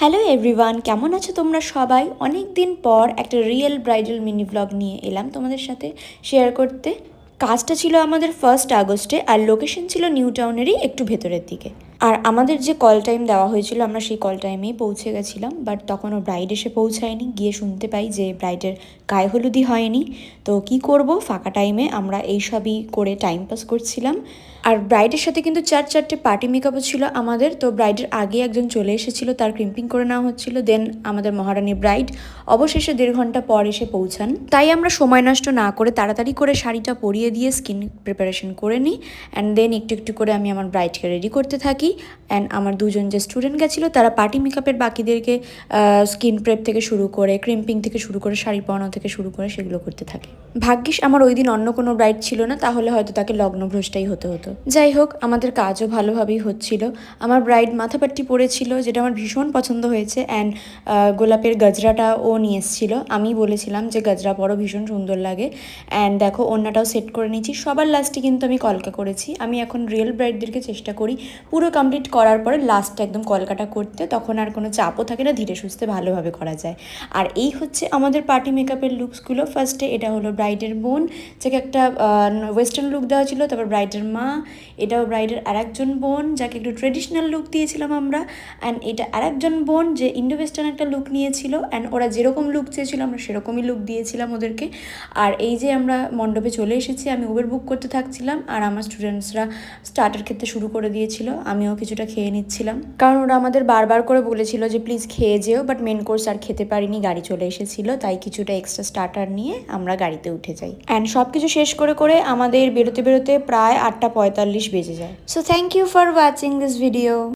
Hello everyone কেমন আছো তোমরা সবাই? অনেক দিন পর একটা রিয়েল ব্রাইডাল মিনি ব্লগ নিয়ে এলাম তোমাদের সাথে শেয়ার করতে। কাজটা ছিল আমাদের ফার্স্ট আগস্টে আর লোকেশন ছিল নিউ টাউনেরই একটু ভেতরের দিকে। আর আমাদের যে কল টাইম দেওয়া হয়েছিল, আমরা সেই কল টাইমেই পৌঁছে গেছিলাম বাট তখনও ব্রাইড এসে পৌঁছায়নি। গিয়ে শুনতে পাই যে ব্রাইডের গায়ে হলুদই হয়নি। তো কি করব? ফাঁকা টাইমে আমরা এইসবই করে টাইম পাস করছিলাম। আর ব্রাইডের সাথে কিন্তু চার, চারটে পার্টি মেকআপও ছিল আমাদের। তো ব্রাইডের আগে একজন চলে এসেছিল, তার ক্রিম্পিং করে নেওয়া হচ্ছিল। দেন আমাদের মহারানী ব্রাইড অবশেষে দেড় ঘণ্টা পর এসে পৌঁছান। তাই আমরা সময় নষ্ট না করে তাড়াতাড়ি করে শাড়িটা পরিয়ে দিয়ে স্কিন প্রিপারেশন করে নিই। অ্যান্ড দেন একটু একটু করে আমি আমার ব্রাইডকে রেডি করতে থাকি। aí অ্যান্ড আমার দুজন যে স্টুডেন্ট গেছিল, তারা পার্টি মেকআপের বাকিদেরকে স্কিন প্রেপ থেকে শুরু করে ক্রিম্পিং থেকে শুরু করে, শাড়ি পরানো থেকে শুরু করে সেগুলো করতে থাকে। ভাগ্যিস আমার ওই দিন অন্য কোনো ব্রাইড ছিল না, তাহলে হয়তো তাকে লগ্নভ্রষ্টাই হতে হতো। যাই হোক, আমাদের কাজও ভালোভাবেই হচ্ছিল। আমার ব্রাইড মাথাপাট্টি পরেছিল, যেটা আমার ভীষণ পছন্দ হয়েছে অ্যান্ড গোলাপের গজরাটা ও নিয়ে এসেছিল। আমি বলেছিলাম যে, গজরা পরও ভীষণ সুন্দর লাগে। অ্যান্ড দেখো অন্যটাও সেট করে নিয়েছি। সবার লাস্টে কিন্তু আমি কলকা করেছি। আমি এখন রিয়েল ব্রাইডদেরকে চেষ্টা করি, পুরো কমপ্লিট করার পরে লাস্টে একদম কলকাটা করতে তখন আর কোনো চাপও থাকে না, ধীরে সুস্থে ভালোভাবে করা যায়। আর এই হচ্ছে আমাদের পার্টি মেকআপের লুকসগুলো ফার্স্টে এটা হলো ব্রাইডের বোন, যাকে একটা ওয়েস্টার্ন লুক দেওয়া ছিল, তারপর ব্রাইডের মা, এটাও ব্রাইডের আরেকজন বোন, যাকে একটু ট্রেডিশনাল লুক দিয়েছিলাম আমরা। অ্যান্ড এটা আর একজন বোন যে ইন্ডো ওয়েস্টার্ন একটা লুক নিয়েছিল অ্যান্ড ওরা যেরকম লুক চেয়েছিল, আমরা সেরকমই লুক দিয়েছিলাম ওদেরকে। আর এই যে আমরা মণ্ডপে চলে এসেছি, আমি উবের বুক করতে থাকছিলাম, আর আমার স্টুডেন্টসরা স্টার্টার খেতে শুরু করে দিয়েছিল, আমিও কিছুটা খেয়ে নিচ্ছিলাম। কারণ ওরা আমাদের বারবার করে বলেছিল যে, প্লিজ খেয়ে যেও। বাট মেন কোর্স আর খেতে পারিনি, গাড়ি চলে এসেছিল। তাই কিছুটা এক্সট্রা স্টার্টার নিয়ে আমরা গাড়িতে উঠে যাই। অ্যান্ড সব কিছু শেষ করে করে আমাদের বেরোতে বেরোতে প্রায় আটটা পঁয়তাল্লিশ বেজে যায়। So thank you for watching this video